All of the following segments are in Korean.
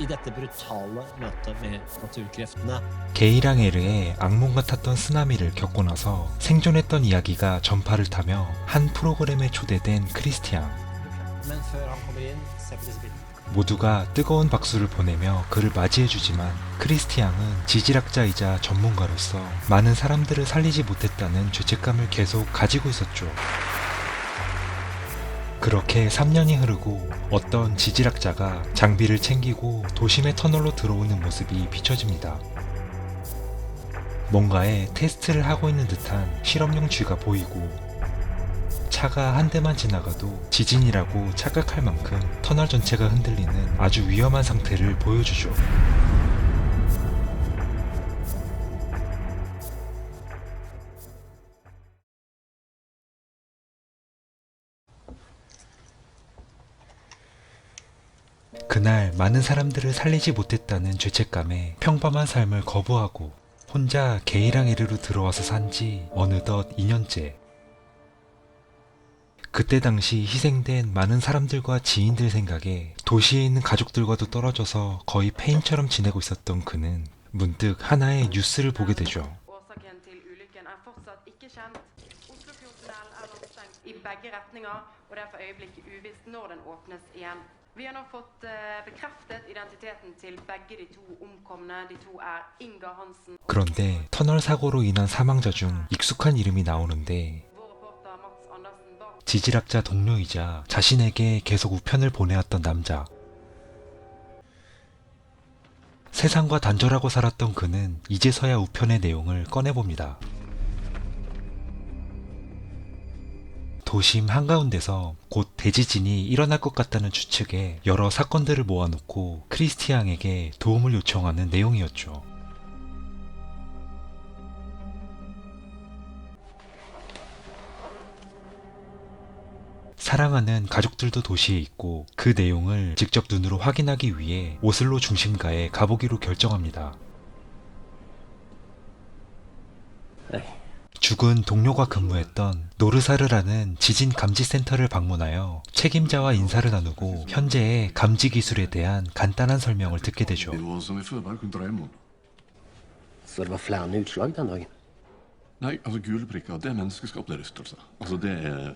i dette brutale møtet med naturkreftene. 게이랑 에르의 악몽 같았던 쓰나미를 겪고 나서 생존했던 이야기가 전파를 타며 한 프로그램에 초대된 크리스티앙. Men før han kommer inn, se på disse bildene. 모두가 뜨거운 박수를 보내며 그를 맞이해주지만 크리스티앙은 지질학자이자 전문가로서 많은 사람들을 살리지 못했다는 죄책감을 계속 가지고 있었죠. 그렇게 3년이 흐르고 어떤 지질학자가 장비를 챙기고 도심의 터널로 들어오는 모습이 비춰집니다. 뭔가의 테스트를 하고 있는 듯한 실험용 쥐가 보이고 차가 한 대만 지나가도 지진이라고 착각할 만큼 터널 전체가 흔들리는 아주 위험한 상태를 보여주죠. 그날 많은 사람들을 살리지 못했다는 죄책감에 평범한 삶을 거부하고 혼자 게이랑 에르로 들어와서 산 지 어느덧 2년째. 그때 당시 희생된 많은 사람들과 지인들 생각에 도시에 있는 가족들과도 떨어져서 거의 폐인처럼 지내고 있었던 그는 문득 하나의 뉴스를 보게 되죠. Er er er. Vi har nå fått eh, bekreftet identiteten til begge de to omkomne. De to er Inga Hansen. 그런데 터널 사고로 인한 사망자 중 익숙한 이름이 나오는데 지질학자 동료이자 자신에게 계속 우편을 보내왔던 남자. 세상과 단절하고 살았던 그는 이제서야 우편의 내용을 꺼내봅니다. 도심 한가운데서 곧 대지진이 일어날 것 같다는 추측에 여러 사건들을 모아놓고 크리스티앙에게 도움을 요청하는 내용이었죠. 사랑하는 가족들도 도시에 있고 그 내용을 직접 눈으로 확인하기 위해 오슬로 중심가에 가보기로 결정합니다. 죽은 동료가 근무했던 노르사르라는 지진 감지 센터를 방문하여 책임자와 인사를 나누고 현재의 감지 기술에 대한 간단한 설명을 듣게 되죠. Nivå som vi før bare kunne dra imot. Så det var flere utslag den dagen? Nei, altså gule prikker, det er menneskeskapte rystelser. Altså det er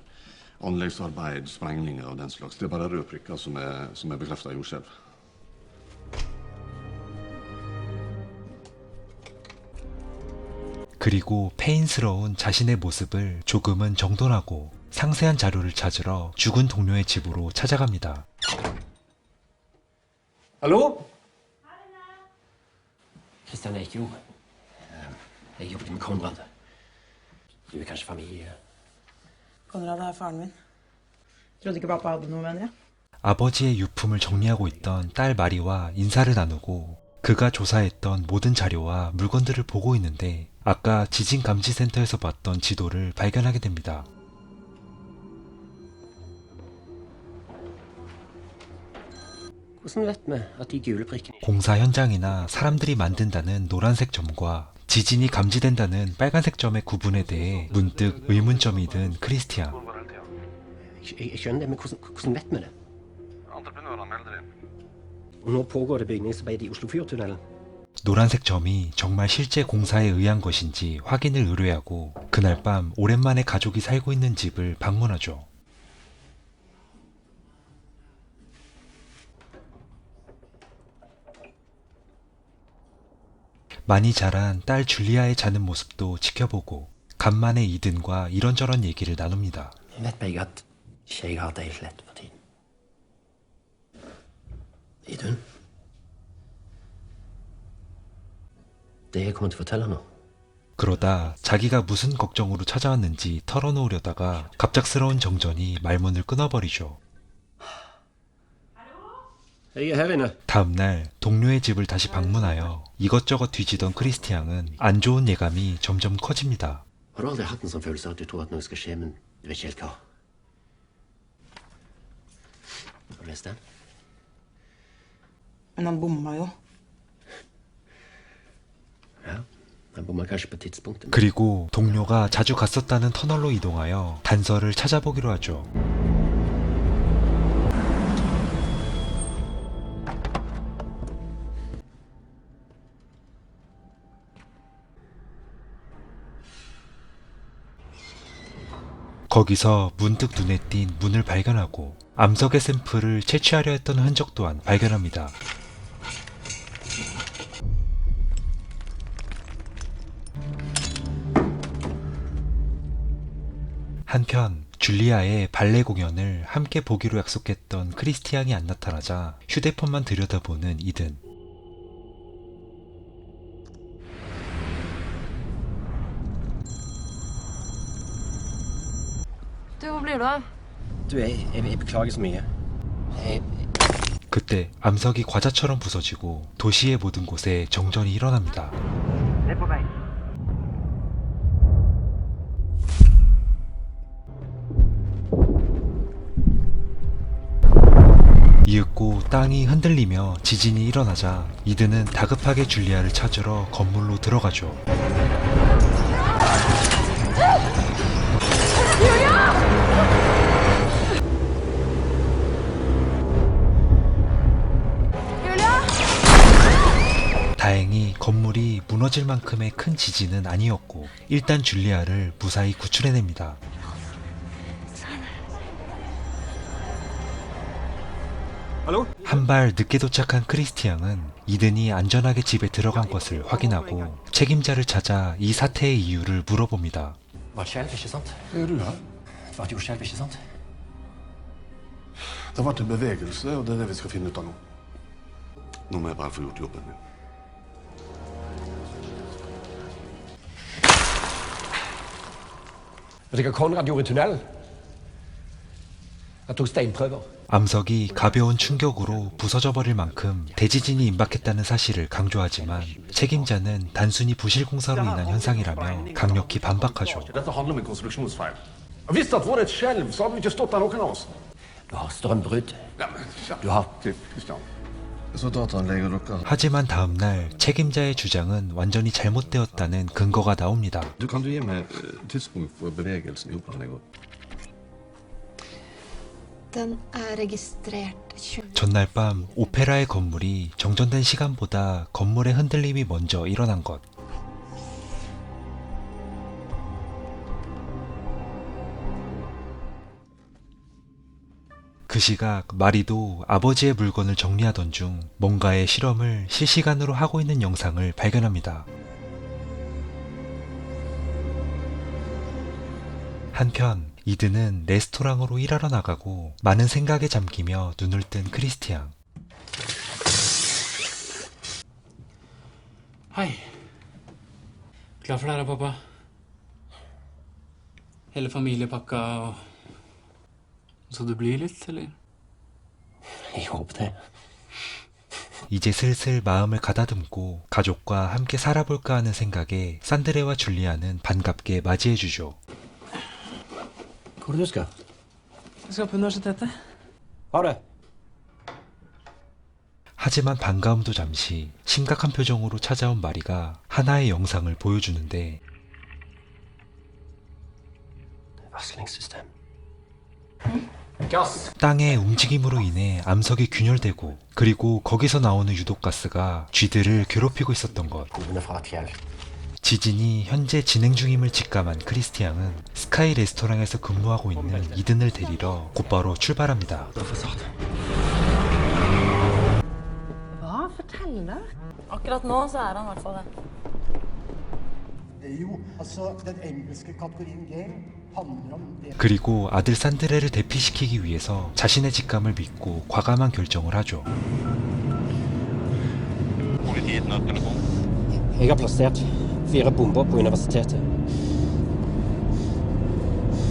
anleggsarbeid, sprengninger og den slags. Det er bare røde prikker som er, som er bekreftet jordskjelv. 그리고 폐인스러운 자신의 모습을 조금은 정돈하고 상세한 자료를 찾으러 죽은 동료의 집으로 찾아갑니다. Hallo? Kristian Eikjord. Eh, Jeg jobbet med Konrad. Du er kanskje familie? Konrad er faren min. Trodde ikke pappa hadde noe venner. 아버지의 유품을 정리하고 있던 딸 마리와 인사를 나누고 그가 조사했던 모든 자료와 물건들을 보고 있는데 아까 지진 감지 센터에서 봤던 지도를 발견하게 됩니다. Prikkene 공사 현장이나 사람들이 만든다는 노란색 점과 지진이 감지된다는 빨간색 점의 구분에 대해 문득 의문점이 든 크리스티안. Nå pågår det bygningsarbeid i Oslofjordtunnelen. 노란색 점이 정말 실제 공사에 의한 것인지 확인을 의뢰하고 그날 밤 오랜만에 가족이 살고 있는 집을 방문하죠. 많이 자란 딸 줄리아의 자는 모습도 지켜보고 간만에 이든과 이런저런 얘기를 나눕니다. Vi vet begge at ikke jeg har det helt lett for tiden. Idun? Kommer til å fortelle nå, 그러다 자기가 무슨 걱정으로 찾아왔는지 털어놓으려다가 갑작스러운 정전이 말문을 끊어버리죠. 다음날 동료의 집을 다시 방문하여 이것저것 뒤지던 크리스티앙은 안 좋은 예감이 점점 커집니다. Han bomma jo. 그리고 동료가 자주 갔었다는 터널로 이동하여 단서를 찾아보기로 하죠. 거기서 문득 눈에 띈 문을 발견하고 암석의 샘플을 채취하려 했던 흔적 또한 발견합니다. 한편 줄리아의 발레 공연을 함께 보기로 약속했던 크리스티앙이 안 나타나자 휴대폰만 들여다보는 이든. Du, hvor blir du av? Du, jeg, jeg, jeg beklager så mye. Jeg, 그때 암석이 과자처럼 부서지고 도시의 모든 곳에 정전이 일어납니다. 이윽고 땅이 흔들리며 지진이 일어나자 이드는 다급하게 줄리아를 찾으러 건물로 들어가죠. 다행히 건물이 무너질 만큼의 큰 지진은 아니었고 일단 줄리아를 무사히 구출해냅니다. 한 발 늦게 도착한 크리스티앙은 이든이 안전하게 집에 들어간 것을 확인하고 책임자를 찾아 이 사태의 이유를 물어봅니다. Er? Det har en bevegelse, det er det vi ut av gjort hva Konrad gjorde i tunnelen? Han tok steinprøver. 암석이 가벼운 충격으로 부서져 버릴 만큼 대지진이 임박했다는 사실을 강조하지만 책임자는 단순히 부실 공사로 인한 현상이라며 강력히 반박하죠. 하지만 다음 날 책임자의 주장은 완전히 잘못되었다는 근거가 나옵니다. 전날 밤 오페라의 건물이 정전된 시간보다 건물의 흔들림이 먼저 일어난 것. 그 시각 마리도 아버지의 물건을 정리하던 중 뭔가의 실험을 실시간으로 하고 있는 영상을 발견합니다. 한편 이드는 레스토랑으로 일하러 나가고 많은 생각에 잠기며 눈을 뜬 크리스티앙. Hei. Klar for det her, pappa? Hele familiepakka og Så du blir litt, eller? Jeg håper det. 이제 슬슬 마음을 가다듬고 가족과 함께 살아볼까 하는 생각에 산드레와 줄리아는 반갑게 맞이해주죠. Hvor er det du skal? Jeg skal på universitetet. Ha det. 하지만 반가움도 잠시 심각한 표정으로 찾아온 마리가 하나의 영상을 보여주는데! 땅의 움직임으로 인해 암석이 균열되고 그리고 거기서 나오는 유독가스가 쥐들을 괴롭히고 있었던 것. 지진이 현재 진행 중임을 직감한 크리스티앙은 스카이 레스토랑에서 근무하고 있는 이든을 데리러 곧바로 출발합니다. Hva? Fortell det. Akkurat nå så er han i hvert fall det. Jo, altså den engelske kategorien G handler om det 그리고 아들 산드레를 대피시키기 위해서 자신의 직감을 믿고 과감한 결정을 하죠. Jeg har plassert fire bomber på universitetet.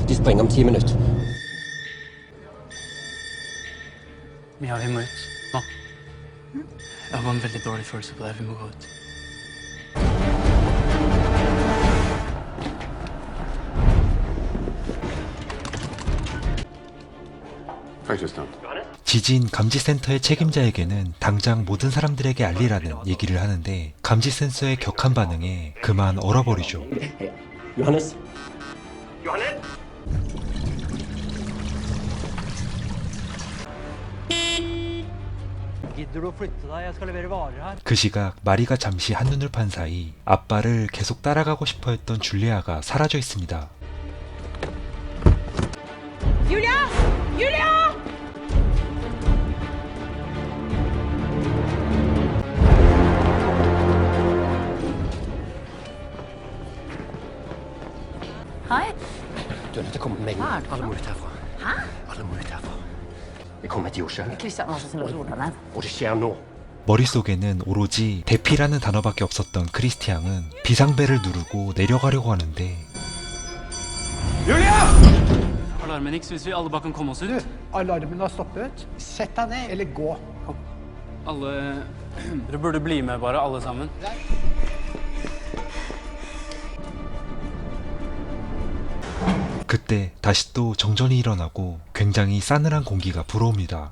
De sprenger om ti minutter. Mia, vi må ut. Nå. Jeg har en veldig dårlig følelse på det. Vi må gå ut. Kristian. 지진 감지센터의 책임자에게는 당장 모든 사람들에게 알리라는 얘기를 하는데 감지 센서의 격한 반응에 그만 얼어버리죠. Johannes? 그 시각 마리가 잠시 한눈을 판 사이 아빠를 계속 따라가고 싶어 했던 줄리아가 사라져 있습니다. Snart. Alle må ut herfra. Alle må ut herfra. Det kommer til jordskjelv, Kristian, vær så snill å roe deg ned. og det skjer nå. 머릿속에는 오로지 대피라는 단어밖에 없었던 크리스티앙은 비상벨을 누르고 내려가려고 하는데 Alarmen gikk, hvis vi alle bare kan komme oss ut Alarmen har stoppet. Sett deg ned, eller gå. Alle Dere burde bli med, bare, alle sammen. 그때 다시 또 정전이 일어나고 굉장히 싸늘한 공기가 불어옵니다.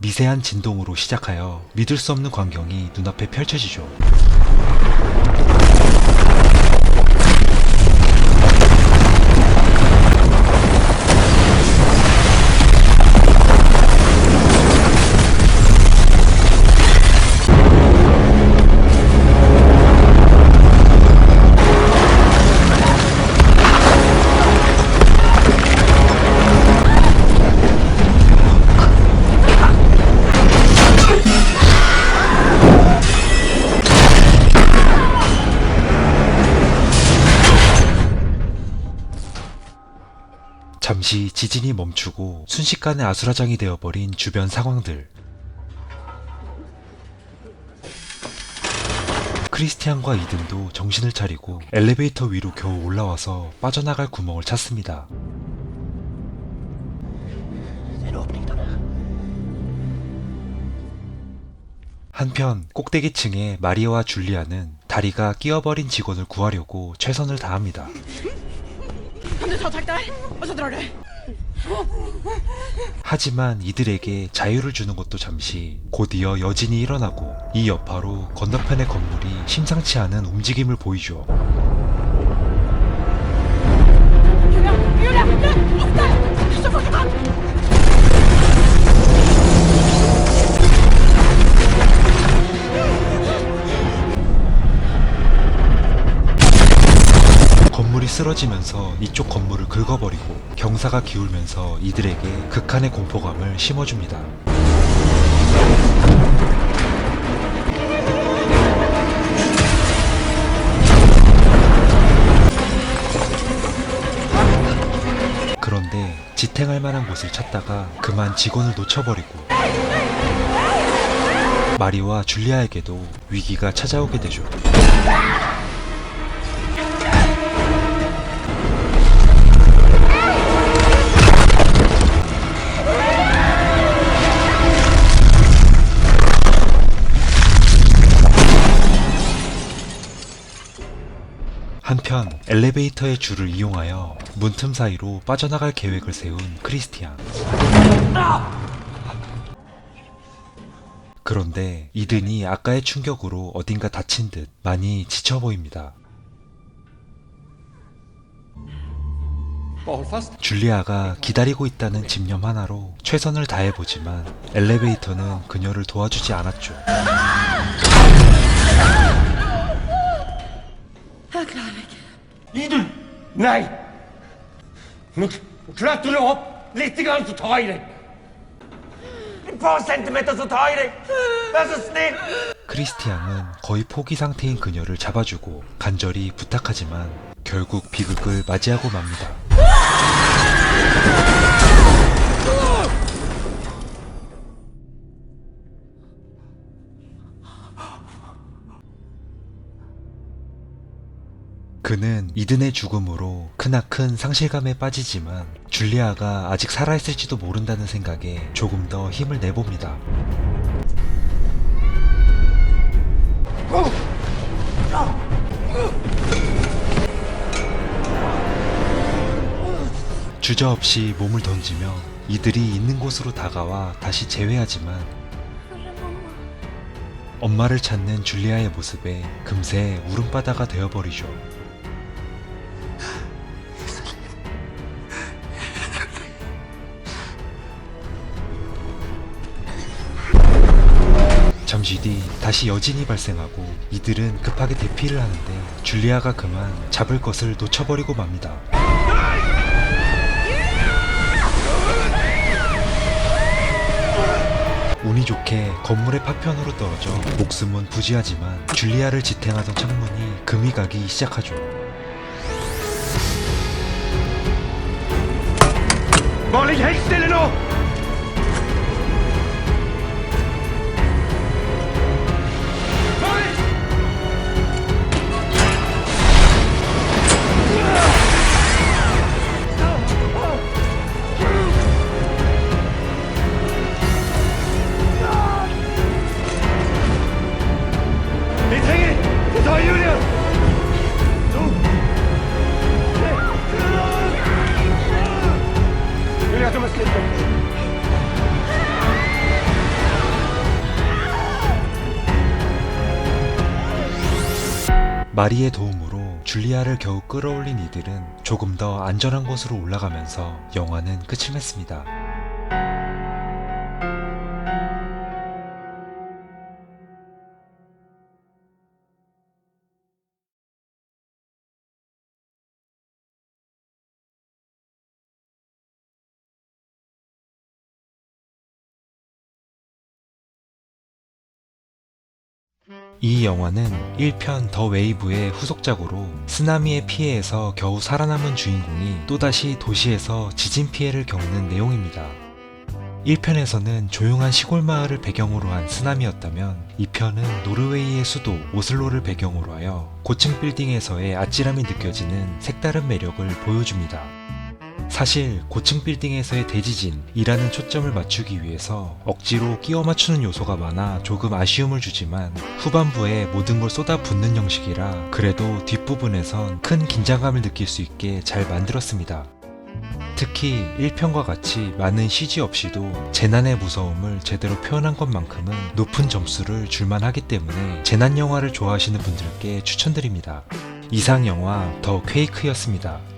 미세한 진동으로 시작하여 믿을 수 없는 광경이 눈앞에 펼쳐지죠. 잠시 지진이 멈추고 순식간에 아수라장이 되어버린 주변 상황들. 크리스티안과 이든도 정신을 차리고 엘리베이터 위로 겨우 올라와서 빠져나갈 구멍을 찾습니다. 한편 꼭대기층의 마리아와 줄리아는 다리가 끼어버린 직원을 구하려고 최선을 다합니다. Drar du? 하지만 이들에게 자유를 주는 것도 잠시 곧이어 여진이 일어나고 이 여파로 건너편의 건물이 심상치 않은 움직임을 보이죠. 쓰러지면서 이쪽 건물을 긁어버리고 경사가 기울면서 이들에게 극한의 공포감을 심어줍니다. 그런데 지탱할 만한 곳을 찾다가 그만 직원을 놓쳐버리고 마리와 줄리아에게도 위기가 찾아오게 되죠. 엘리베이터의 줄을 이용하여 문틈 사이로 빠져나갈 계획을 세운 크리스티안. 그런데 이든이 아까의 충격으로 어딘가 다친 듯 많이 지쳐 보입니다. 줄리아가 기다리고 있다는 집념 하나로 최선을 다해보지만 엘리베이터는 그녀를 도와주지 않았죠. Deg. Et par centimeter, så ta i deg. Vær så snill. 크리스티앙은 거의 포기 상태인 그녀를 잡아주고 간절히 부탁하지만 결국 비극을 맞이하고 맙니다. 그는 이든의 죽음으로 크나큰 상실감에 빠지지만 줄리아가 아직 살아있을지도 모른다는 생각에 조금 더 힘을 내봅니다. 주저없이 몸을 던지며 이들이 있는 곳으로 다가와 다시 제외하지만 엄마를 찾는 줄리아의 모습에 금세 울음바다가 되어버리죠. 잠시 뒤 다시 여진이 발생하고 이들은 급하게 대피를 하는데 줄리아가 그만 잡을 것을 놓쳐버리고 맙니다. 운이 좋게 건물의 파편으로 떨어져 목숨은 부지하지만 줄리아를 지탱하던 창문이 금이 가기 시작하죠. 멀리 헬스텔레노! 마리의 도움으로 줄리아를 겨우 끌어올린 이들은 조금 더 안전한 곳으로 올라가면서 영화는 끝을 맺습니다. 이 영화는 1편 더 웨이브의 후속작으로 쓰나미의 피해에서 겨우 살아남은 주인공이 또다시 도시에서 지진 피해를 겪는 내용입니다. 1편에서는 조용한 시골 마을을 배경으로 한 쓰나미였다면 2편은 노르웨이의 수도 오슬로를 배경으로 하여 고층 빌딩에서의 아찔함이 느껴지는 색다른 매력을 보여줍니다. 사실 고층 빌딩에서의 대지진이라는 초점을 맞추기 위해서 억지로 끼워 맞추는 요소가 많아 조금 아쉬움을 주지만 후반부에 모든 걸 쏟아붓는 형식이라 그래도 뒷부분에선 큰 긴장감을 느낄 수 있게 잘 만들었습니다. 특히 1편과 같이 많은 CG 없이도 재난의 무서움을 제대로 표현한 것만큼은 높은 점수를 줄만 하기 때문에 재난 영화를 좋아하시는 분들께 추천드립니다. 이상 영화 더 퀘이크였습니다.